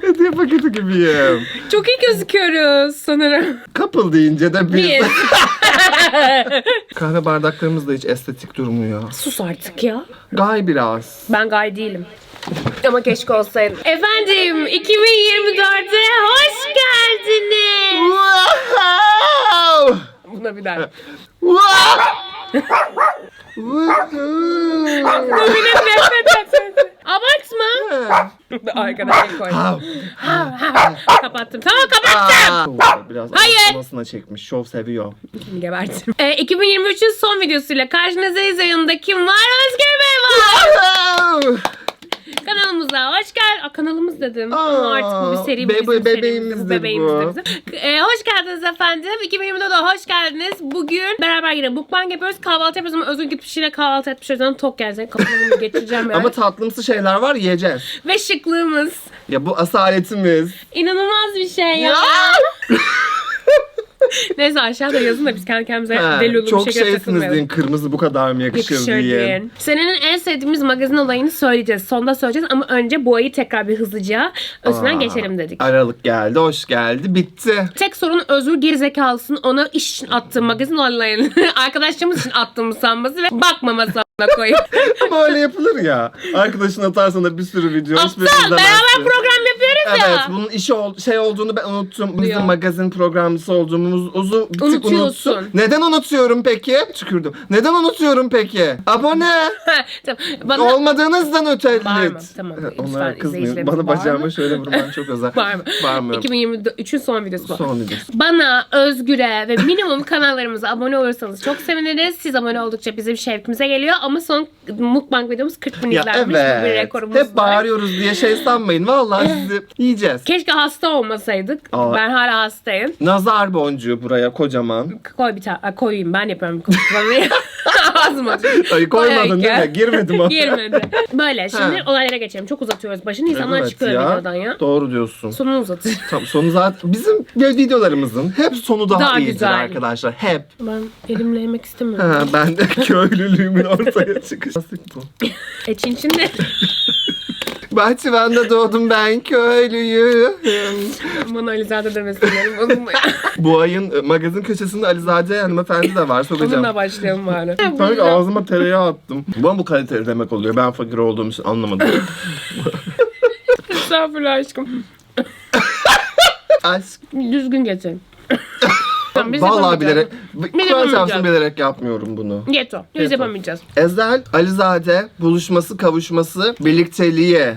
Hediye paketi gibiyim. Çok iyi gözüküyoruz sanırım. Couple deyince de biz. Biz. Kahve bardaklarımız da hiç estetik durmuyor. Sus artık ya. Gay biraz. Ben gay değilim. Ama keşke olsaydım. Efendim 2024'e hoş geldiniz. Wow! Buna bir daha. Wow! Benim nefret etmesi. Abartma. Arkadan el koy. Kapattım. Tamam kapattım. Biraz Hayır. Masına çekmiş. Şov seviyor. Gebertirim. Ee, 2023'ün son videosuyla karşınızdayız. Yanında kim var? Özgür Bey var. Kanalımıza hoş gel. Aa, kanalımız dedim. Ama artık bu bir seri bebe- bizim bebeğimizdir bu bebeğimizdir bu. bizim. Ee, hoş geldiniz efendim. 2024'de hoş geldiniz. Bugün beraber yine mukbang yapıyoruz. Kahvaltı yapıyoruz ama Özgür gitmiş yine kahvaltı etmiş. O yüzden tok gelecek. Kafamı geçireceğim yani. Ama tatlımsı şeyler var yiyeceğiz. Ve şıklığımız. Ya bu asaletimiz. İnanılmaz bir şey ya. Neyse aşağıda yazın da biz kendi kendimize olur bir çok şekilde şeysiniz takılmayalım. deyin. Kırmızı bu kadar mı yakışır, Yakışır diye. Senenin en sevdiğimiz magazin olayını söyleyeceğiz. Sonda söyleyeceğiz ama önce bu ayı tekrar bir hızlıca Aa, geçelim dedik. Aralık geldi, hoş geldi, bitti. Tek sorun Özgür gerizekalısın ona iş için attığım magazin olayını arkadaşlarımız için attığımı sanması ve bakmaması a**ına koyayım. Ama öyle yapılır ya. Arkadaşın atar sana bir sürü video. hiçbirini Aptal izlemezsin. beraber program Evet, ya. bunun işi ol, şey olduğunu ben unuttum. Bizim Diyor. magazin programcısı olduğumuzu bir tık Unutuyorsun. unuttum. Neden unutuyorum peki? Tükürdüm. Neden unutuyorum peki? Abone tamam. Bana olmadığınızdan ötelit. Bağırma, tamam. Onlar Lütfen kızmıyor. izleyicilerimiz Bana bağırma. bacağıma şöyle vurman çok özel. Bağırma. Bağırmıyorum. 2023'ün son videosu bu. Son videosu. Bana, Özgür'e ve minimum kanallarımıza abone olursanız çok seviniriz. Siz abone oldukça bizim şevkimize geliyor. Ama son mukbang videomuz 40 bin Ya izlenmiş. Bu bir evet. rekorumuz Hep var. bağırıyoruz diye şey sanmayın. Vallahi sizi yiyeceğiz. Keşke hasta olmasaydık. Aa. Ben hala hastayım. Nazar boncuğu buraya kocaman. Koy bir tane. Koyayım ben yapıyorum. Ağzıma. Ay koymadın değil mi? Girmedim o. Girmedi. Böyle şimdi Ha. olaylara geçelim. Çok uzatıyoruz. Başını insanlar Evet çıkıyor ya. videodan ya. Doğru diyorsun. Sonunu uzatır. Tam sonu zaten bizim videolarımızın hep sonu daha, Daha iyidir güzel. arkadaşlar. Hep. Ben elimle yemek istemiyorum. Ha, ben de köylülüğümün ortaya çıkışı. bu. E çin çin de. Bahçıvan'da doğdum ben köylüyüm. Bana Alizade demesinler. Bozulma. Bu ayın e, magazin köşesinde Alizade hanımefendi de var. Sokacağım. Bununla başlayalım bari. Sanki ağzıma tereyağı attım. Bu bu kaliteli demek oluyor. Ben fakir olduğum için anlamadım. Estağfurullah aşkım. Aşk. Düzgün geçin. Tamam, biz Vallahi yapamayacağız. bilerek, Kur'an yapamayacağız. çarpsın bilerek yapmıyorum bunu. Yeto. Biz Yeto. yapamayacağız. Ezel, Alizade, buluşması, kavuşması, birlikteliğe.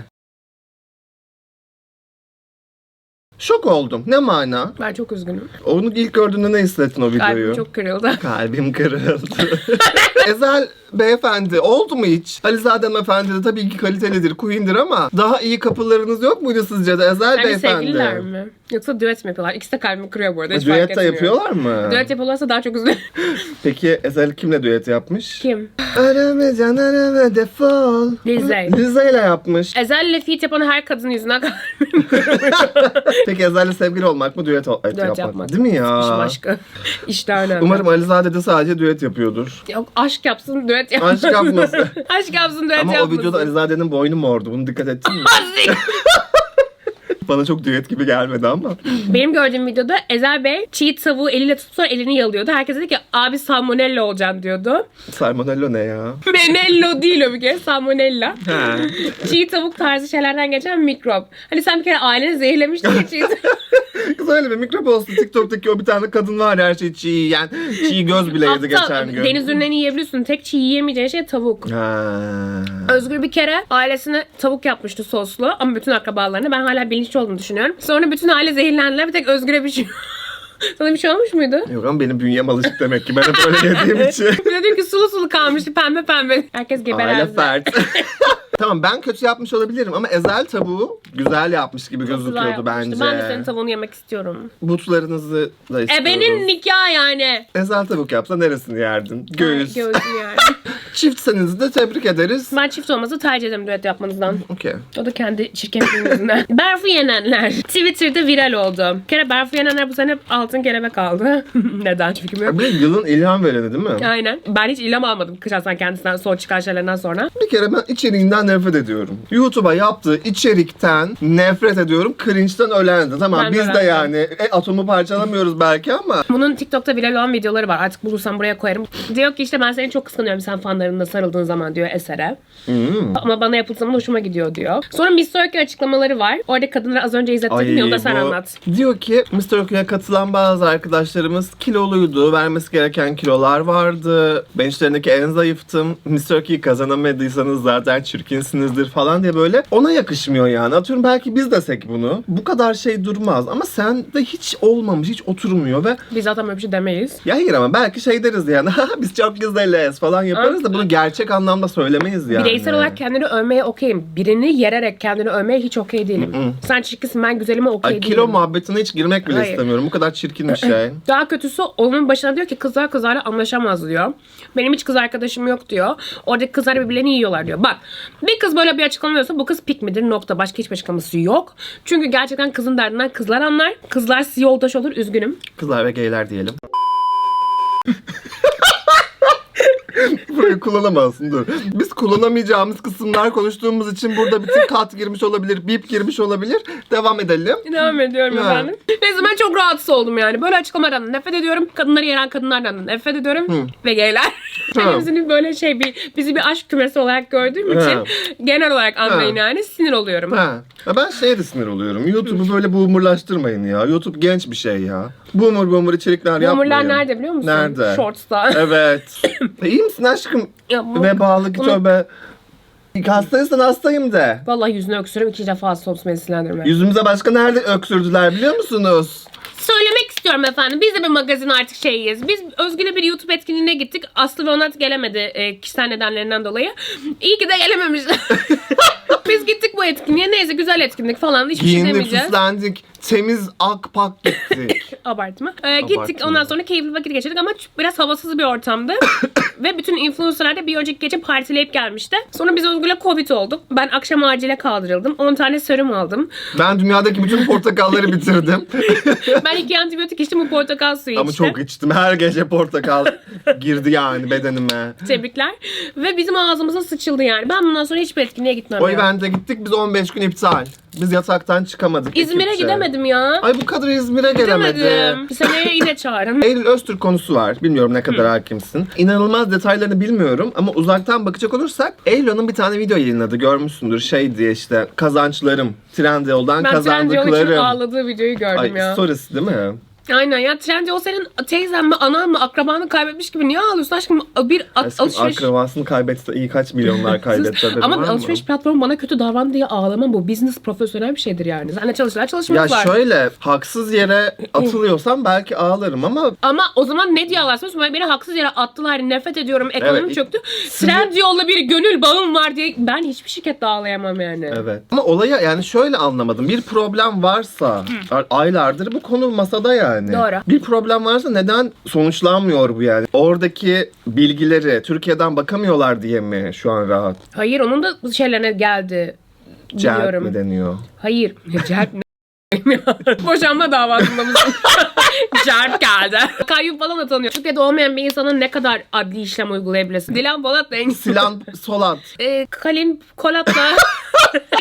Şok oldum. Ne mana? Ben çok üzgünüm. Onu ilk gördüğünde ne hissettin o videoyu? Kalbim çok kırıldı. Kalbim kırıldı. Ezel beyefendi oldu mu hiç? Alizade hanımefendi de tabii ki kalitelidir, queen'dir ama daha iyi kapılarınız yok muydu sizce de Ezel Yani beyefendi? sevgililer mi? Yoksa düet mi yapıyorlar? İkisi de kalbimi kırıyor bu arada. Hiç fark Düet de etmiyor. yapıyorlar mı? Düet yapıyorlarsa daha çok üzülüyorum. Peki Ezel kimle düet yapmış? Kim? Arama can arama defol. Lizey. Lizey ile yapmış. Ezel ile feat yapan her kadının yüzünden kalbim Peki Ezel'le sevgili olmak mı düet, o- et yapmak? yapmak. Değil mi ya? İş başka. İş daha önemli. Umarım Alizade de sadece düet yapıyordur. Yok aşk yapsın düet yapmasın. Aşk yapmasın. aşk yapsın düet Ama o yapmasın. videoda Alizade'nin boynu mordu. Bunu dikkat ettin mi? Bana çok düet gibi gelmedi ama. Benim gördüğüm videoda Ezel Bey çiğ tavuğu eliyle tutup sonra elini yalıyordu. Herkes dedi ki abi salmonella olacaksın diyordu. Salmonella ne ya? Menello değil o bir kere salmonella. Ha. çiğ tavuk tarzı şeylerden geçen mikrop. Hani sen bir kere aileni zehirlemiştin ya çiğ Kız öyle bir mikrop olsun. TikTok'taki o bir tane kadın var ya, her şeyi çiğ yiyen. Çiğ göz bile yedi geçen gün. Deniz ürünlerini yiyebiliyorsun. Tek çiğ yiyemeyeceğin şey tavuk. Ha. Özgür bir kere ailesine tavuk yapmıştı soslu ama bütün akrabalarına ben hala bilinçli olduğunu düşünüyorum. Sonra bütün aile zehirlendiler bir tek Özgür'e bir şey Sana bir şey olmuş muydu? Yok ama benim bünyem alışık demek ki. Ben hep öyle yediğim için. Bir de diyor ki sulu sulu kalmıştı pembe pembe. Herkes Aile geberezdi. fert. tamam ben kötü yapmış olabilirim ama Ezel tavuğu güzel yapmış gibi gözüküyordu bence. Ben de senin tavuğunu yemek istiyorum. Butlarınızı da istiyoruz. Ebenin nikah yani. Ezel tavuk yapsa neresini yerdin? Göğüs. Göğsüm yani. Çiftseniz de tebrik ederiz. ben çift olması tercih ederim düet yapmanızdan. Okey. O da kendi çirkefliğin yüzünden. Berfu yenenler. Twitter'da viral oldu. Bir kere Berfu yenenler bu sene altın kelebek aldı. Neden çünkü yok. Bir yılın ilham vereni değil mi? Aynen. Ben hiç ilham almadım şahsen kendisinden son çıkan şeylerden sonra. Bir kere ben içeriğinden nefret ediyorum. YouTube'a yaptığı içerikten nefret ediyorum. Cringe'den ölendi. Tamam Ben de biz de ölendim. yani e, atomu parçalamıyoruz belki ama Bunun TikTok'ta viral olan videoları var. Artık bulursam buraya koyarım. Diyor ki işte ben seni çok kıskanıyorum sen fanlarınla sarıldığın zaman diyor esere. Hmm. Ama bana yapıldığı zaman hoşuma gidiyor diyor. Sonra Miss Turkey açıklamaları var. Orada kadınları az önce izlettirdim ya onu da sen bu- anlat. Diyor ki Mr. Oku'ya katılan bazı arkadaşlarımız kiloluydu. Vermesi gereken kilolar vardı. Ben işlerindeki en zayıftım. Mr. Oku'yu kazanamadıysanız zaten çirkinsinizdir falan diye böyle. Ona yakışmıyor yani. Atıyorum belki biz desek bunu. Bu kadar şey durmaz. Ama sen de hiç olmamış, hiç oturmuyor ve Biz zaten böyle bir şey demeyiz. ya hayır ama belki şey deriz yani "Ha, biz çok güzeliz falan yaparız da bunu gerçek anlamda söylemeyiz yani. Bireysel olarak kendini övmeye okeyim. Birini yererek kendini övmeye hiç okey değilim. Sen çirkinsin ben güzelime okey Ay, değilim. kilo muhabbetine hiç girmek bile Hayır. istemiyorum. Bu kadar çirkin bir şey. Daha kötüsü onun başına diyor ki kızlar kızlarla anlaşamaz diyor. Benim hiç kız arkadaşım yok diyor. Oradaki kızlar birbirlerini yiyorlar diyor. Bak bir kız böyle bir açıklamıyorsa bu kız pik midir nokta. Başka hiçbir açıklaması yok. Çünkü gerçekten kızın derdinden kızlar anlar. Kızlar size yoldaş olur üzgünüm. Kızlar ve geyler diyelim. Kullanamazsın dur. Biz kullanamayacağımız kısımlar konuştuğumuz için burada bütün kat girmiş olabilir, bip girmiş olabilir. Devam edelim. Devam ediyorum Evet. efendim. Neyse ben çok rahatsız oldum yani. Böyle açıklamalardan nefret ediyorum. Kadınları yeren kadınlardan da nefret ediyorum. Ve gayler. Tamam. Böyle şey bir, bizi bir aşk kümesi olarak gördüğüm için genel olarak anlayın Evet. yani sinir oluyorum. Ha. Ya ben şeye de sinir oluyorum. YouTube'u böyle boomerlaştırmayın ya. YouTube genç bir şey ya. Boomer boomer içerikler yapmayın. Boomerlar nerede biliyor musun? Nerede? Shorts'ta. Evet. İyi misin aşkım? Ya bu- Vebalı git bunu- tövbe. Hastaysan hastayım de. Vallahi yüzüne öksürüyorum iki defa beni sinirlendirme. Yüzümüze başka nerede öksürdüler biliyor musunuz? Söylemek istiyorum efendim. Biz de bir magazin artık şeyiz. Biz Özgür'le bir YouTube etkinliğine gittik. Aslı ve Onat gelemedi e, kişisel nedenlerinden dolayı. İyi ki de gelememişler. Biz gittik bu etkinliğe. Neyse güzel etkinlik falan. Hiçbir şey Giyindik, demeyeceğiz. süslendik, temiz ak pak gittik. Abartma. Ee, gittik Abartma. ondan sonra keyifli vakit geçirdik ama ç- biraz havasız bir ortamdı. Ve bütün influencerlar da bir önceki gece partileyip gelmişti. Sonra biz Özgür'le Covid olduk. Ben akşam acile kaldırıldım. 10 tane serum aldım. ben dünyadaki bütün portakalları bitirdim. Ben iki antibiyotik içtim bu portakal suyu Ama içtim. çok içtim. Her gece portakal girdi yani bedenime. Tebrikler. Ve bizim ağzımıza sıçıldı yani. Ben bundan sonra hiçbir etkinliğe gitmem. O. evente gittik biz 15 gün iptal. Biz yataktan çıkamadık. İzmir'e ekipçe. gidemedim ya. Ay bu kadar İzmir'e gelemedi. Gidemedim. Seneye yine çağırın. Eylül Öztürk konusu var. Bilmiyorum ne kadar hakimsin. İnanılmaz detaylarını bilmiyorum ama uzaktan bakacak olursak Eylül'ün bir tane video yayınladı. Görmüşsündür şey diye işte kazançlarım. Trendyol'dan Ben Trendyol için kazandıklarım. ağladığı videoyu gördüm Ay ya. storiesi değil mi? Aynen ya Trendyol senin teyzen mi anan mı akrabanı kaybetmiş gibi niye ağlıyorsun aşkım? Bir at, Aşkım alışveriş... akrabasını kaybetse iyi kaç milyonlar kaybetti. Ama bir mı? alışveriş platformu bana kötü davrandı diye ağlamam bu. Business profesyonel bir şeydir yani. Seninle çalışırlar Ya çalışmak var. şöyle haksız yere atılıyorsam belki ağlarım ama Ama o zaman ne diye ağlarsın? Ben beni haksız yere attılar. Nefret ediyorum. Ekonomim Evet. çöktü. Trendyol'la bir gönül bağım var diye ben hiçbir şirkette ağlayamam yani. evet. Ama olaya yani şöyle anlamadım. Bir problem varsa aylardır bu konu masada yani. Doğru. Bir problem varsa neden sonuçlanmıyor bu yani? Oradaki bilgileri Türkiye'den bakamıyorlar diye mi şu an rahat? Hayır onun da şeylerine geldi. Celp Biliyorum. mi deniyor? Hayır. Celp? Boşanma davasında mısın? Celp geldi. Kayyum falan atanıyor. Türkiye'de olmayan bir insanın ne kadar adli işlem uygulayabilirsin? Dilan Polat da en Silan Solat. e, Kalin Kolat'la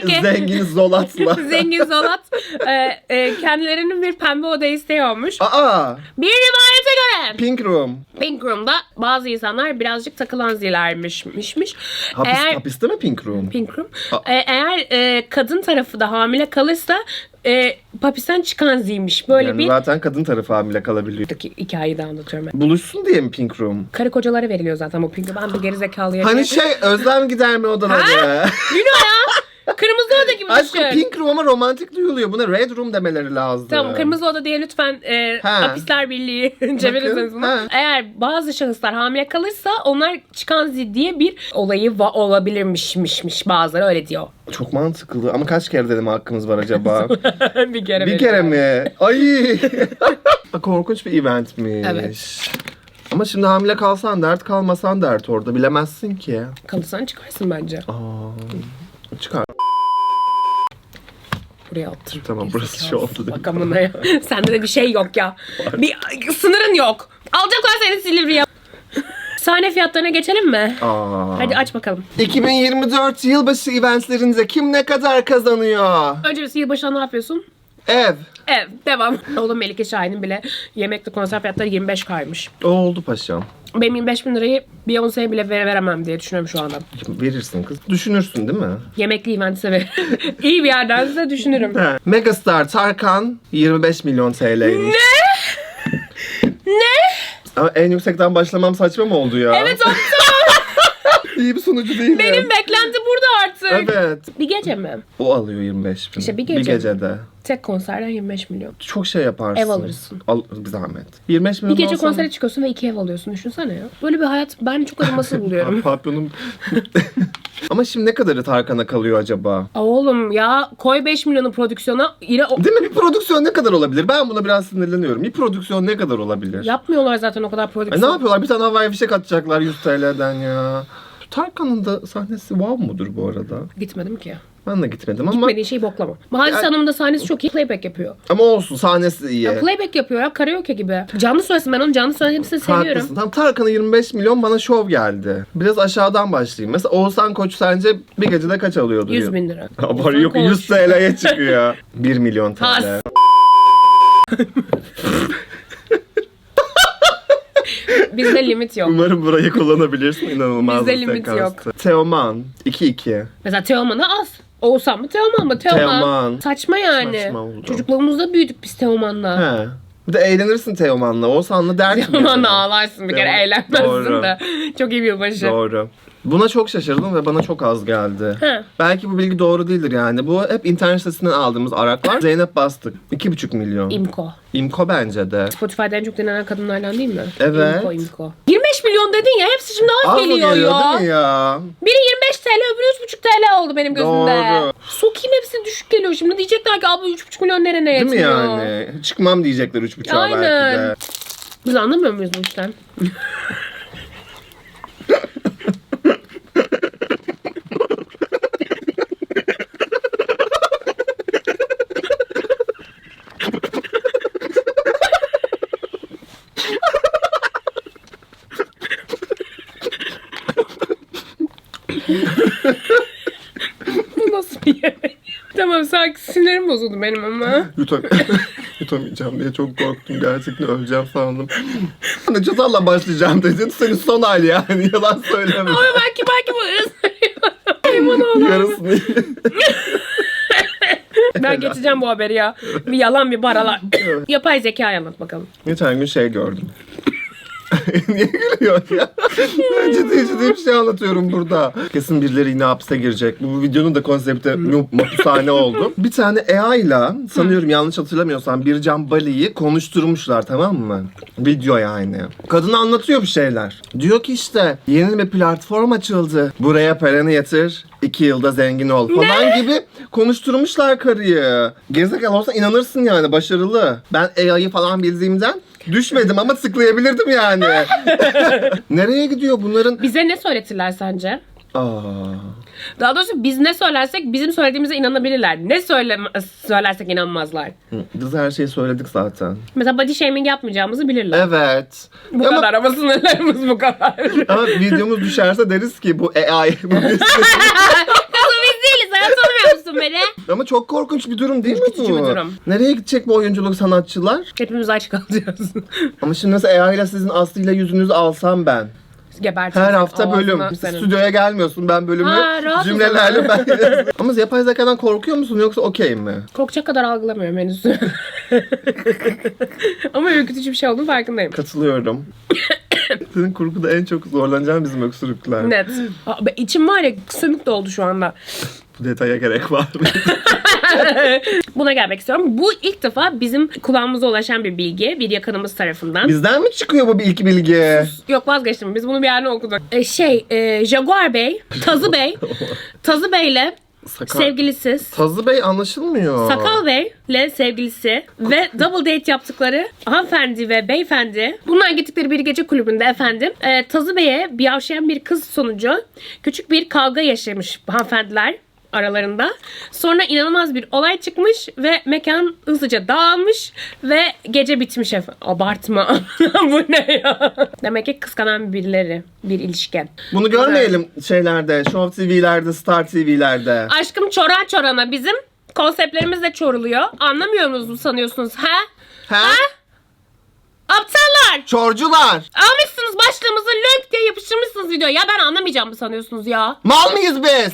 Zengin Zolat'la. Zengin Zolat e, e, kendilerinin bir pembe oda istiyormuş. Aa! Bir rivayete göre Pink Room. Pink Room'da bazı insanlar birazcık takılan zilermişmişmiş. Hapis, Eğer Hapiste mi Pink Room? Pink Room. Aa. E, eğer e, kadın tarafı da hamile kalırsa e, hapisten çıkan ziymiş. Böyle Yani bir zaten kadın tarafı hamile kalabiliyor. Dik- hikayeyi de anlatıyorum ben. Buluşsun diye mi Pink Room? Karı kocalara veriliyor zaten bu Pink Room. Ben bir gerizekalıyım. Hani şey özlem giderme odaları. Yuno ya. Kırmızı oda gibi Aşkım düşün. Pink Room ama romantik duyuluyor. Buna Red Room demeleri lazım. Tamam kırmızı oda diye lütfen e, Ha. hapisler birliği çevirirseniz bunu. ha. Eğer bazı şahıslar hamile kalırsa onlar çıkan diye bir olayı va- olabilirmişmişmiş bazıları öyle diyor. Çok mantıklı ama kaç kere dedim hakkımız var acaba? bir kere bir kere mi? Ay. Korkunç bir eventmiş. Evet. Ama şimdi hamile kalsan dert kalmasan dert orada bilemezsin ki. Kalırsan çıkarsın bence. Aa, çıkar. Buraya attır. Tamam burası şey oldu. değil mi? Bak amına ya. Sende de bir şey yok ya. Bir sınırın yok. Alacaklar seni Silivri'ye. Sahne fiyatlarına geçelim mi? Aa. Hadi aç bakalım. 2024 yılbaşı eventlerinize kim ne kadar kazanıyor? Önce biz yılbaşında ne yapıyorsun? Ev. Ev. Devam. Oğlum Melike Şahin'in bile yemekli konser fiyatları 25 kaymış. O oldu paşam. Benim 25 bin lirayı Beyoncé'ye bile vere- veremem diye düşünüyorum şu anda. Verirsin kız. Düşünürsün değil mi? Yemekli event severim. İyi bir yerden size düşünürüm. He. Megastar Tarkan 25 milyon TL'ymiş. ne? Ama en yüksekten başlamam saçma mı oldu ya? Evet o İyi bir sonucu değil mi? benim beklenti artık. Evet. Bir gece mi? O alıyor 25 bin. İşte bir gece. Bir gecede. Tek konserden 25 milyon. Çok şey yaparsın. Ev alırsın. Al, bir zahmet. 25 milyon Bir gece alsam- konsere çıkıyorsun ve iki ev alıyorsun. Düşünsene ya. Böyle bir hayat ben çok acımasız buluyorum. Papyonum. Ama şimdi ne kadarı Tarkan'a kalıyor acaba? Oğlum ya koy 5 milyonu prodüksiyona yine o... Değil mi? Bir prodüksiyon ne kadar olabilir? Ben buna biraz sinirleniyorum. Bir prodüksiyon ne kadar olabilir? Yapmıyorlar zaten o kadar prodüksiyon. ne yapıyorlar? Bir tane havai fişek atacaklar 100 TL'den ya. Tarkan'ın da sahnesi wow mudur bu arada? Gitmedim ki. Ben de gitmedim ama Gitmediği şeyi boklama. Hadise Ya- Hanım'ın da sahnesi çok iyi. Playback yapıyor. ama olsun sahnesi iyi. Ya playback yapıyor ya. Karaoke gibi. Canlı söylesin ben onun canlı söylemesini seviyorum. Haklısın. Tam Tarkan'a 25 milyon bana şov geldi. Biraz aşağıdan başlayayım. Mesela Oğuzhan Koç sence bir gecede kaç alıyordu? 100 bin lira. Var yok 100 TL'ye çıkıyor. 1 milyon TL. Has. Bizde limit yok. Umarım burayı kullanabilirsin. İnanılmaz Bizde limit sekanstı. Teoman 2-2. Mesela Teoman'a az. Oğuzhan mı Teoman mı? Teoman. Teoman. Saçma yani. Saçma oldu. Çocukluğumuzda büyüdük biz Teoman'la. He. Bir de eğlenirsin Teoman'la. Oğuzhan'la dert Teoman'la ağlarsın bir kere Teoman. eğlenmezsin Doğru. de. Çok iyi bir yılbaşı. Doğru. Buna çok şaşırdım ve bana çok az geldi. He. Belki bu bilgi doğru değildir yani. Bu hep internet sitesinden aldığımız araklar. Zeynep Bastık. 2,5 milyon. İmko. İmko bence de. Spotify'da en çok dinlenen kadınlardan değil mi? Evet. İmko, İmko. 25 milyon dedin ya hepsi şimdi az, Az geliyor, geliyor ya. değil mi ya? Biri 25 TL öbürü 3,5 TL oldu benim gözümde. Doğru. Sokayım hepsi düşük geliyor şimdi. Diyecekler ki abla 3,5 milyon nereye Değil mi yetmiyor? yani? Çıkmam diyecekler 3,5'a belki de. Biz anlamıyor muyuz bu işten? bu nasıl bir yemek? Sakin sinirim bozuldu benim ama. Yutam Yutamayacağım diye çok korktum. Gerçekten öleceğim sandım. Hani çatalla başlayacağım dedin. Senin son hali yani. Yalan söyleme. Ama belki belki bu oğlum. Yarısını. Ben geçeceğim bu haberi ya. Bir yalan bir baralar. Yapay zekayı anlat bakalım. Geçen gün şey gördüm. Niye gülüyorsun ya? Ben ciddi ciddi bir şey anlatıyorum burada. Kesin birileri yine hapse girecek. Bu videonun da konsepti mapushane oldu. Bir tane AI ile sanıyorum yanlış hatırlamıyorsam Bircan Bali'yi konuşturmuşlar tamam mı? Video yani. Kadın anlatıyor bir şeyler. Diyor ki işte yeni bir platform açıldı. Buraya paranı yatır. iki yılda zengin ol falan gibi konuşturmuşlar karıyı. Gerizekalı olsa inanırsın yani başarılı. Ben AI'yı falan bildiğimden düşmedim ama tıklayabilirdim yani. Nereye gidiyor bunların? Bize ne söyletirler sence? Aa. Daha doğrusu biz ne söylersek bizim söylediğimize inanabilirler. Ne söyle söylersek inanmazlar. Biz her şeyi söyledik zaten. Mesela body shaming yapmayacağımızı bilirler. Evet. Bu ama, kadar ama sınırlarımız bu kadar. ama videomuz düşerse deriz ki bu AI. bu bir- Kızım biz değiliz. Sen beni? ama çok korkunç bir durum değil mi bu? Bir durum. Nereye gidecek bu oyunculuk sanatçılar? Hepimiz aç kalacağız. Ama şimdi mesela AI ile sizin aslıyla yüzünüzü alsam ben. Geberteceğiz. Her hafta bölüm. Senin. Stüdyoya gelmiyorsun ben bölümü Ha, rahat o cümlelerle ben Ama yapay zekadan korkuyor musun yoksa okey mi? Korkacak kadar algılamıyorum henüz. Ama ürkütücü bir şey olduğunu farkındayım. Katılıyorum. Senin kurguda en çok zorlanacağın bizim öksürükler. Net. Aa, be- İçim var ya sönük doldu şu anda. Bu detaya gerek var. Buna gelmek istiyorum. Bu ilk defa bizim kulağımıza ulaşan bir bilgi. Bir yakınımız tarafından. Bizden mi çıkıyor bu ilk bilgi? Yok vazgeçtim. Biz bunu bir yerde okuduk. Ee, şey, e, Jaguar Bey, Tazı Bey, Tazı Bey'le Sakal. sevgilisiz, Tazı Bey anlaşılmıyor. Sakal Bey'le sevgilisi ve double date yaptıkları hanımefendi ve beyefendi bunlar gittikleri bir gece kulübünde efendim e, Tazı Bey'e bir yavşayan bir kız sonucu küçük bir kavga yaşamış hanımefendiler. Aralarında. Sonra inanılmaz bir olay çıkmış ve mekan hızlıca dağılmış ve gece bitmiş efendim. Abartma. Bu ne ya? Demek ki kıskanan birileri bir ilişki. Bunu görmeyelim şeylerde, Show TV'lerde, Star TV'lerde. Aşkım çoran çorana bizim konseptlerimiz de çoruluyor. Anlamıyor musunuz sanıyorsunuz? He? He? Aptallar! Çorcular! Almışsınız başlığımızı lönk diye yapıştırmışsınız video. Ya ben anlamayacağım mı sanıyorsunuz ya? Mal mıyız biz?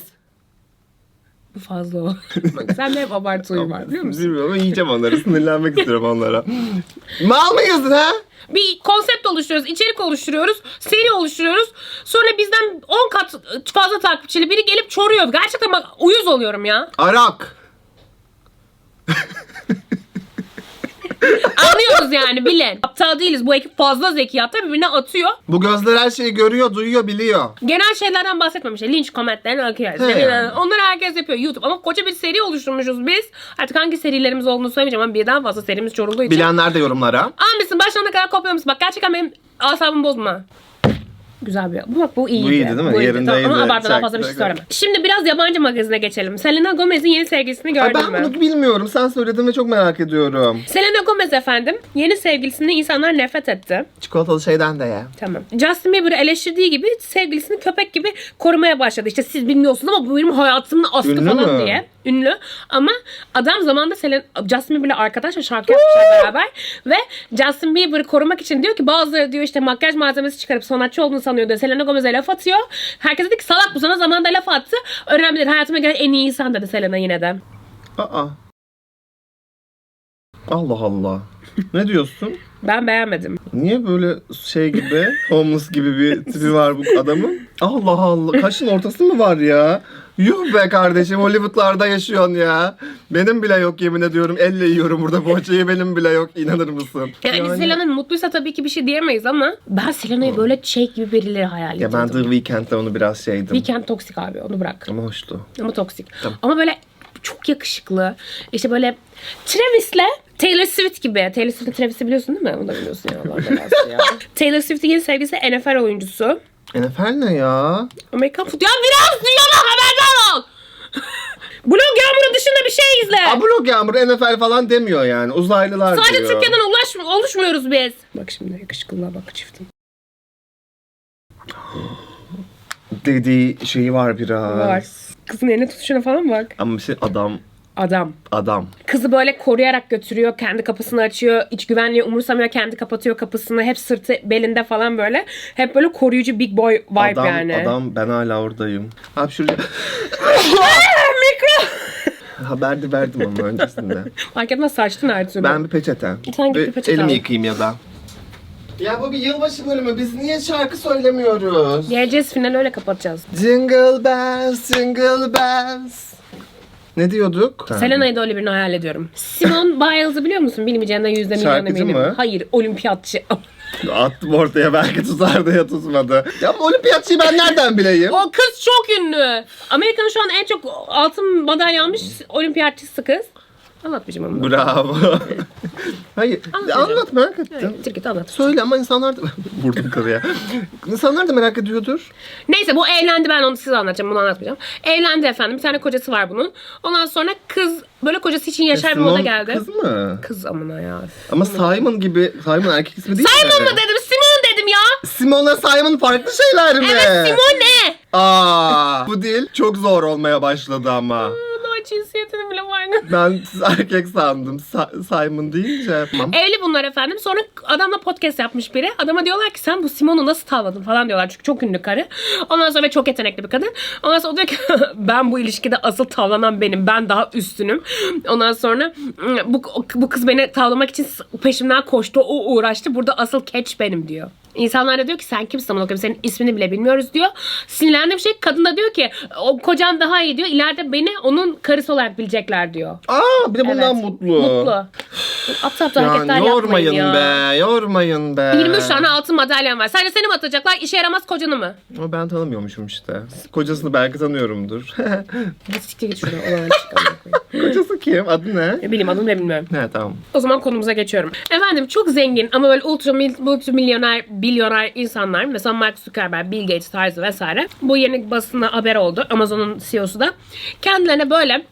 Bu fazla o. Bak sen de hep abartı huyu var biliyor musun? Bilmiyorum ama yiyeceğim onları. Sinirlenmek istiyorum onlara. Mal mıyız ha? Bir konsept oluşturuyoruz, içerik oluşturuyoruz, seri oluşturuyoruz. Sonra bizden 10 kat fazla takipçili biri gelip çoruyor. Gerçekten bak uyuz oluyorum ya. Arak. Anlıyoruz yani bilin. Aptal değiliz. Bu ekip fazla zeki hatta birbirine atıyor. Bu gözler her şeyi görüyor, duyuyor, biliyor. Genel şeylerden bahsetmemiş. Linç komentlerini okuyoruz. He. Yani Onları herkes yapıyor YouTube. Ama koca bir seri oluşturmuşuz biz. Artık hangi serilerimiz olduğunu söylemeyeceğim ama birden fazla serimiz çorulduğu için. Bilenler de yorumlara. Almışsın başlarına kadar kopyamışsın. Bak gerçekten benim asabımı bozma. Güzel bir. Bu bak bu iyiydi. Bu iyiydi değil mi? Yerindeydi. Tamam, ama abartma daha fazla bir şey söyleme. Şimdi biraz yabancı magazine geçelim. Selena Gomez'in yeni sevgilisini Ay gördün ben mü? bunu bilmiyorum. Sen söyledin ve çok merak ediyorum. Selena Gomez efendim yeni sevgilisini insanlar nefret etti. Çikolatalı şeyden de ye. Tamam. Justin Bieber'ı eleştirdiği gibi sevgilisini köpek gibi korumaya başladı. İşte siz bilmiyorsunuz ama bu benim hayatımın aslı Ünlü falan mü? diye. Ünlü. Ama adam zamanında Selena, Justin Bieber'la arkadaş ve şarkı yapmışlar beraber. Ve Justin Bieber'ı korumak için diyor ki bazıları diyor işte makyaj malzemesi çıkarıp sanatçı olduğunu sanıyor diyor. Selena Gomez'e laf atıyor. Herkes dedi ki salak bu sana zamanında laf attı. Önemli değil. Hayatıma gelen en iyi insan dedi Selena yine de. Aa. Allah Allah. Ne diyorsun? Ben beğenmedim. Niye böyle şey gibi, homeless gibi bir tipi var bu adamın? Allah Allah. Kaşın ortası mı var ya? Yuh be kardeşim Hollywood'larda yaşıyorsun ya. Benim bile yok yemin ediyorum. Elle yiyorum burada poğaçayı benim bile yok. inanır mısın? Yani, Selena mutluysa tabii ki bir şey diyemeyiz ama ben Selena'yı böyle şey gibi birileri hayal Ya ben ediyordum. The Weeknd'de onu biraz şeydim. Weekend toksik abi onu bırak. Ama hoştu. Ama toksik. Tamam. Ama böyle çok yakışıklı. İşte böyle Travis'le Taylor Swift gibi. Taylor Swift'in Travis'i biliyorsun değil mi? Onu da biliyorsun ya. Ya. Taylor Swift'in yeni sevgilisi NFL oyuncusu. NFL ne ya? Amerikan futbolu. Ya biraz dünyada haberdar ol. Blog yağmuru dışında bir şey izle. Ablok Yağmur NFL falan demiyor yani. Uzaylılar Sadece diyor. Türkiye'den ulaş, oluşmuyoruz biz. Bak şimdi yakışıklılığa bak çiftin. Dediği şeyi var biraz. Var. Kızın eline tutuşuna falan bak. Ama bir şey adam. Adam. Adam. Kızı böyle koruyarak götürüyor. Kendi kapısını açıyor. İç güvenliği umursamıyor. Kendi kapatıyor kapısını. Hep sırtı belinde falan böyle. Hep böyle koruyucu big boy vibe adam, yani. adam ben hala oradayım. Hapşıracağım. Mikro. Haber de verdim ama öncesinde. Fark etmez saçtın her türlü. Ben bir peçete. Sen git bir peçete Elimi al. yıkayayım ya da. Ya bu bir yılbaşı bölümü. Biz niye şarkı söylemiyoruz? Geleceğiz final öyle kapatacağız. Jingle bells, jingle bells. Ne diyorduk? Selena'yı da öyle birini hayal ediyorum. Simone Biles'ı biliyor musun? Bilmeyeceğinden yüzde milyon Şarkıcı eminim. mı? Hayır, olimpiyatçı. Attım ortaya belki tutardı ya tutmadı. Ya bu olimpiyatçıyı ben nereden bileyim? o kız çok ünlü. Amerika'nın şu an en çok altın madalya almış olimpiyatçısı kız. Anlatmayacağım ama. Bravo. Hayır. Anlatacağım. Anlat merak ettim. Tir git anlat. Söyle ama insanlar da... Vurdum karıya. İnsanlar da merak ediyordur. Neyse bu evlendi ben onu size anlatacağım bunu anlatmayacağım. Evlendi efendim bir tane kocası var bunun. Ondan sonra kız böyle kocası için yaşar bir moda Simon geldi. Kız mı? Kız amına ya. Ama Simon gibi... Simon erkek ismi değil Simon mi? mu dedim Simon dedim ya. Simon'la Simon farklı şeyler mi? Evet Simon ne? Aa, bu dil çok zor olmaya başladı ama. Daha cinsiyetini bile var. Ben erkek sandım. Sa- Simon deyince. Tamam. Evli bunlar efendim. Sonra adamla podcast yapmış biri. Adama diyorlar ki sen bu Simon'u nasıl tavladın falan diyorlar. Çünkü çok ünlü karı. Ondan sonra ve çok yetenekli bir kadın. Ondan sonra o diyor ki ben bu ilişkide asıl tavlanan benim. Ben daha üstünüm. Ondan sonra bu, bu kız beni tavlamak için peşimden koştu. O uğraştı. Burada asıl catch benim diyor. İnsanlar da diyor ki sen kimsin amına koyayım senin ismini bile bilmiyoruz diyor. Sinirlendiği bir şey kadın da diyor ki o kocan daha iyi diyor. İleride beni onun karısı olarak bilecekler diyor. Aa bir de bundan Evet. mutlu. Mutlu. Aptal aptal hareketler yormayın yapmayın ya. be, yormayın be. 23 tane altın madalyan var. Sadece seni mi atacaklar? İşe yaramaz kocanı mı? Ama ben tanımıyormuşum işte. Kocasını belki tanıyorumdur. Git siktir git şuradan. Kocası kim? Adı ne? Ne bileyim adını da bilmiyorum. He tamam. O zaman konumuza geçiyorum. Efendim çok zengin ama böyle ultra mil- multimilyoner, milyoner insanlar mesela Mark Zuckerberg, Bill Gates tarzı vesaire. Bu yeni basına haber oldu. Amazon'un CEO'su da. Kendilerine böyle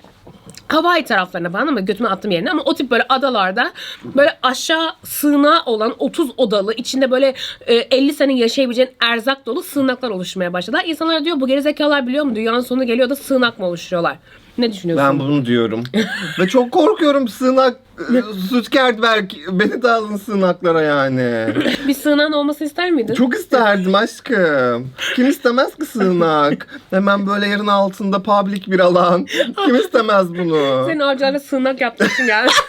Hawaii taraflarına falan ama götüme attım yerine ama o tip böyle adalarda böyle aşağı sığınağı olan 30 odalı içinde böyle e, 50 sene yaşayabileceğin erzak dolu sığınaklar oluşmaya başladılar. İnsanlar diyor bu gerizekalılar biliyor mu dünyanın sonu geliyor da sığınak mı oluşturuyorlar? Ne düşünüyorsun? Ben bunu diyorum. Ve çok korkuyorum sığınak. Zuckerberg beni de alın sığınaklara yani. Bir sığınağın olması ister miydin? Çok isterdim aşkım. Kim istemez ki sığınak? Hemen böyle yerin altında public bir alan. Kim istemez bunu? Senin avcılarla sığınak yaptırsın yani.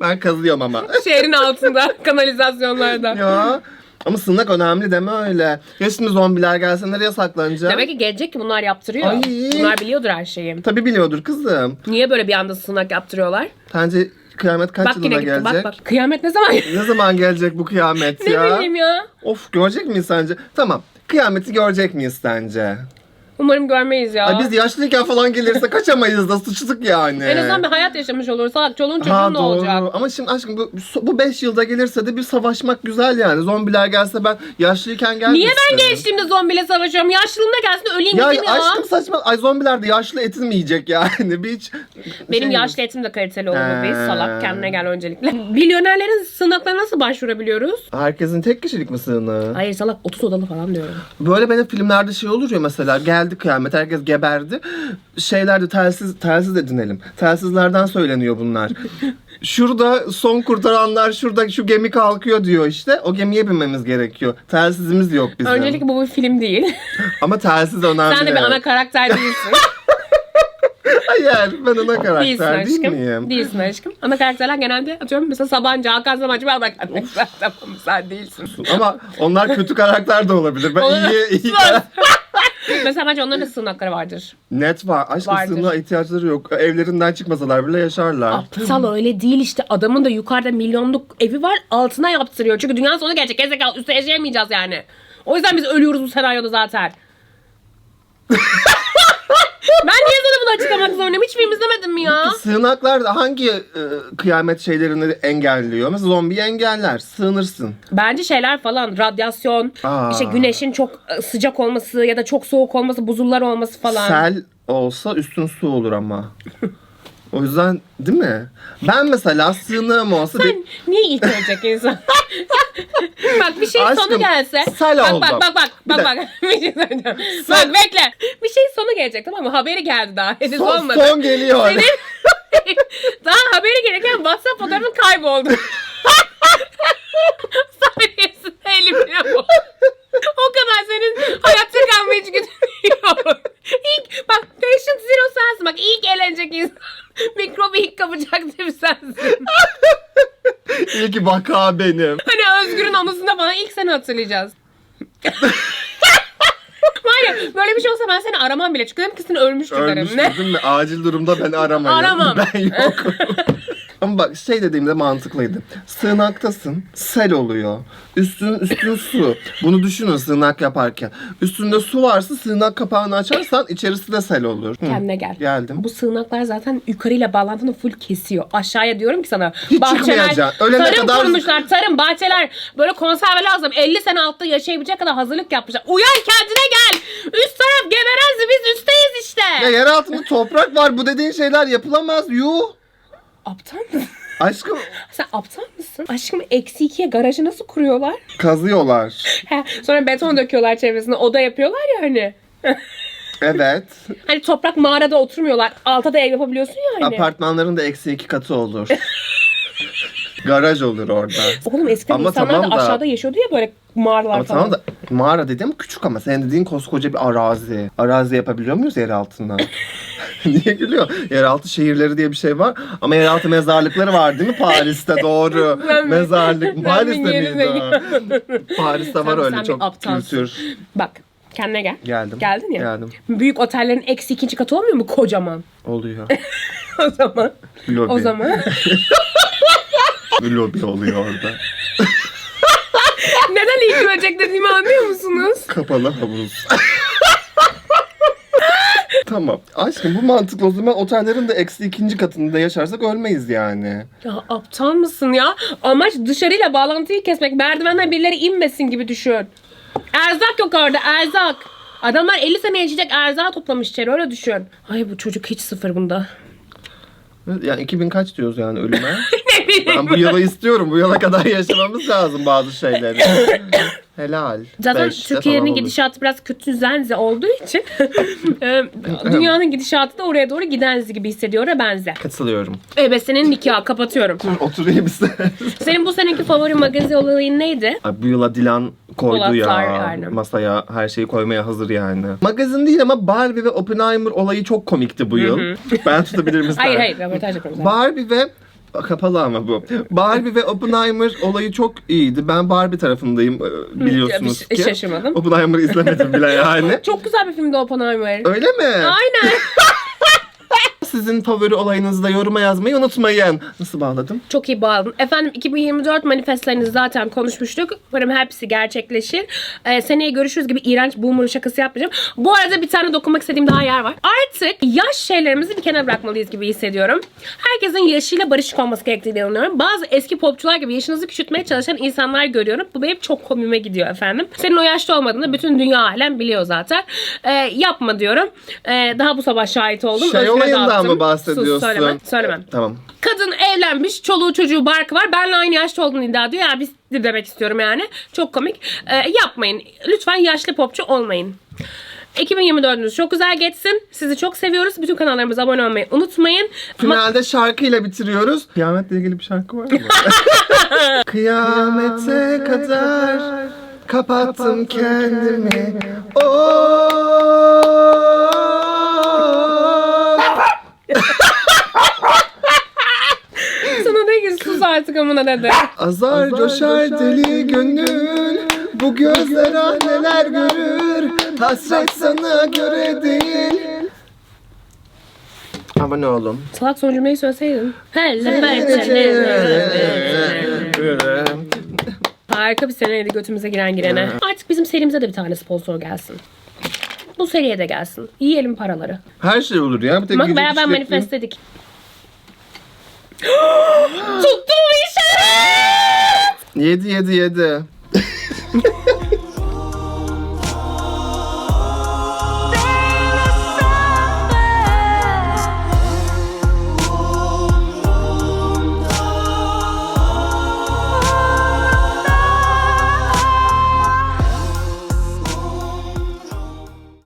Ben kazıyorum ama. Şehrin altında, kanalizasyonlarda. ya. Ama sığınak önemli deme öyle. Ya şimdi zombiler gelse nereye saklanacak? Demek ki gelecek ki bunlar yaptırıyor. Ay. Bunlar biliyordur her şeyi. Tabii biliyordur kızım. Niye böyle bir anda sığınak yaptırıyorlar? Sence kıyamet kaç bak yılına gitti gelecek? bak bak. Kıyamet ne zaman? Ne zaman gelecek bu kıyamet ne ya? bileyim ya. Of görecek miyiz sence? Tamam. Kıyameti görecek miyiz sence? Umarım görmeyiz ya. Ay biz yaşlıyken falan gelirse kaçamayız da sıçtık yani. En azından bir hayat yaşamış oluruz. Salak çoluğun çocuğun ne olacak? Ama şimdi aşkım bu, bu 5 yılda gelirse de bir savaşmak güzel yani. Zombiler gelse ben yaşlıyken gelmesin. Niye ben gençliğimde zombiyle savaşıyorum? Yaşlılığımda gelsin öleyim Ya gideyim ya. aşkım saçma. Ay zombiler de yaşlı etini mi yiyecek yani? Bir hiç... Benim şey- yaşlı etim de kaliteli olur Ee. Salak kendine gel öncelikle. Milyonerlerin sığınaklarına nasıl başvurabiliyoruz? Herkesin tek kişilik mi sığınağı? Hayır salak 30 odalı falan diyorum. Böyle benim filmlerde şey olur ya mesela geldi kıyamet herkes geberdi. Şeylerde telsiz telsiz edinelim. Telsizlerden söyleniyor bunlar. Şurada son kurtaranlar şurada şu gemi kalkıyor diyor işte. O gemiye binmemiz gerekiyor. Telsizimiz yok bizim. Öncelikle bu bir film değil. Ama telsiz önemli. Sen de bir ana karakter değilsin. Hayır ben ana Değilsin karakter değil aşkım. miyim? Değilsin aşkım. Ana karakterler genelde atıyorum mesela Sabancı, Hakan Sabancı bir ana karakter. Tamam sen değilsin. Ama onlar kötü karakter de olabilir. Ben iyi iyi Sus! mesela bence onların da sığınakları vardır. Net var. Aşkım Vardır. sığınağa ihtiyaçları yok. Evlerinden çıkmasalar bile yaşarlar. Aptal öyle değil işte. Adamın da yukarıda milyonluk evi var altına yaptırıyor. Çünkü dünyanın sonu gelecek. Gezekalı üstte yaşayamayacağız yani. O yüzden biz ölüyoruz bu senaryoda zaten. ben niye sana bunu açıklamak zorundayım? Hiç film izlemedim mi ya? Sığınaklar da hangi e, kıyamet şeylerini engelliyor? Mesela zombiyi engeller. Sığınırsın. Bence şeyler falan radyasyon, Aa. işte güneşin çok e, sıcak olması ya da çok soğuk olması, buzullar olması falan. Sel olsa üstün su olur ama. o yüzden değil mi? Ben mesela sığınığım olsa... Sen niye ilk ölecek insan? bak bir şey sonu Aşkım, gelse. sel bak, oldum. bak bak bak Bir bak bak. bir şey söyleyeceğim. Sel- Bak bekle. Bir şey sonu gelecek tamam mı? Haberi geldi daha. Henüz son, olmadı. son geliyor. Senin daha haberi gereken WhatsApp fotoğrafın kayboldu. Sayesinde elimine bu. O kadar senin hayatta kalma içgüdün. İlk, bak patient zero sensin. Bak ilk eğlenecek insan. Mikrobu ilk kapacak tip sensin. İyi ki vaka benim. Hani Özgür'ün anısında falan ilk seni hatırlayacağız. Var ya böyle bir şey olsa ben seni aramam bile. Çünkü dedim ki sen ölmüştür derim. Ölmüş Ne? değil mi? Acil durumda ben aramayın. Aramam. Ben yokum. Ama bak şey dediğimde mantıklıydı. Sığınaktasın, sel oluyor. Üstün üstün su. Bunu düşünün sığınak yaparken. Üstünde su varsa sığınak kapağını açarsan içerisi de sel olur. Hı. Kendine gel. Geldim. Bu sığınaklar zaten yukarıyla bağlantını full kesiyor. Aşağıya diyorum ki sana. Hiç çıkmayacaksın. Ölene tarım kadar- kurmuşlar. Tarım, bahçeler. Böyle konserve lazım. 50 sene altta yaşayabilecek kadar hazırlık yapmışlar. Uyan kendine gel. Üst taraf geberenzi biz üstteyiz işte. Ya yer altında toprak var. Bu dediğin şeyler yapılamaz. Yuh. Aptal mısın? Aşkım Sen aptal mısın? Aşkım eksi ikiye garajı nasıl kuruyorlar? kazıyorlar. He, sonra beton döküyorlar çevresine. Oda yapıyorlar ya hani. Evet. Hani toprak mağarada oturmuyorlar. Alta da ev yapabiliyorsun ya hani. Apartmanların da eksi iki katı olur. Garaj olur orada. Oğlum eskiden Ama insanlar tamam da da- aşağıda yaşıyordu ya böyle mağaralar Ama falan. tamam da mağara dediğim küçük ama senin dediğin koskoca bir arazi. Arazi yapabiliyor muyuz yer altında? Niye gülüyor? Yeraltı şehirleri diye bir şey var. Ama yeraltı mezarlıkları var değil mi Paris'te? Doğru. Mezarlık. Paris'te miydi? Paris'te var öyle çok kültür. Bak kendine gel. Geldim. Geldin ya. Geldim. Büyük otellerin eksi ikinci katı olmuyor mu kocaman? Oluyor. o zaman. Lobi. O zaman. Bir lobi oluyor orada. Neden ilk dediğimi anlıyor musunuz? Kapalı havuz. tamam. Aşkım bu mantıklı o zaman otellerin de eksi ikinci katında yaşarsak ölmeyiz yani. Ya aptal mısın ya? Amaç dışarıyla bağlantıyı kesmek. Merdivenden birileri inmesin gibi düşün. Erzak yok orada erzak. Adamlar 50 sene yaşayacak erzağı toplamış içeri öyle düşün. Ay bu çocuk hiç sıfır bunda. Yani 2000 kaç diyoruz yani ölüme? ben bu yılı istiyorum. Bu yıla kadar yaşamamız lazım bazı şeyleri. Helal. Zaten Beşte Türkiye'nin gidişatı biraz kötü zenze olduğu için e, dünyanın gidişatı da oraya doğru giden gibi hissediyor ve benzer. Katılıyorum. Evet senin nikahı kapatıyorum. Oturayım istedim. Senin bu seneki favori magazin olayın neydi? Ay, bu yıla Dilan koydu Polatlar, ya. aynen. Masaya her şeyi koymaya hazır yani. Magazin değil ama Barbie ve Oppenheimer olayı çok komikti bu yıl. ben tutabilir misin? Hayır hayır röportaj yapıyorum. zaten. Barbie ve kapalı ama bu. Barbie ve Oppenheimer olayı çok iyiydi. Ben Barbie tarafındayım e, biliyorsunuz bir- ki. şaşırmadım. Oppenheimer'ı izlemedim bile yani. Çok güzel bir filmdi Oppenheimer. Öyle mi? Aynen. Sizin favori olayınızı da yoruma yazmayı unutmayın. Nasıl bağladım? Çok iyi bağladın. Efendim 2024 manifestlerinizi zaten konuşmuştuk. Umarım hepsi gerçekleşir. Ee, seneye görüşürüz gibi iğrenç boomer şakası yapmayacağım. Bu arada bir tane dokunmak istediğim daha yer var. Artık yaş şeylerimizi bir kenara bırakmalıyız gibi hissediyorum. Herkesin yaşıyla barışık olması gerektiğini inanıyorum. Bazı eski popçular gibi yaşınızı küçültmeye çalışan insanlar görüyorum. Bu benim çok komime gidiyor efendim. Senin o yaşta olmadığını bütün dünya alem biliyor zaten. Ee, yapma diyorum. Ee, daha bu sabah şahit oldum. Şey Özgür'e olayından dağıttım. mı bahsediyorsun? Sus söylemem. Söylemem. Tamam. Kadın evlenmiş, çoluğu çocuğu barkı var. Benle aynı yaşta olduğunu iddia ediyor. Ya biz de demek istiyorum yani. Çok komik. Ee, yapmayın. Lütfen yaşlı popçu olmayın. 2024'ünüz çok güzel geçsin. Sizi çok seviyoruz. Bütün kanallarımıza abone olmayı unutmayın. Ama Finalde şarkıyla bitiriyoruz. Kıyametle ilgili bir şarkı var mı? Kıyamete kadar kapattım kendimi. Sana de ki sus artık amına dedi. Azar coşar deli gönül Bu gözler ah neler görür Hasret sana göre değil Abone olun. Salak son cümleyi söyleseydin. Harika bir seneydi götümüze giren girene. Artık bizim serimize de bir tane sponsor gelsin. Bu seriye de gelsin. Yiyelim paraları. Her şey olur ya. Bir tek Bak beraber işletmeyin. manifestledik. Tuttum işaret. Yedi yedi yedi.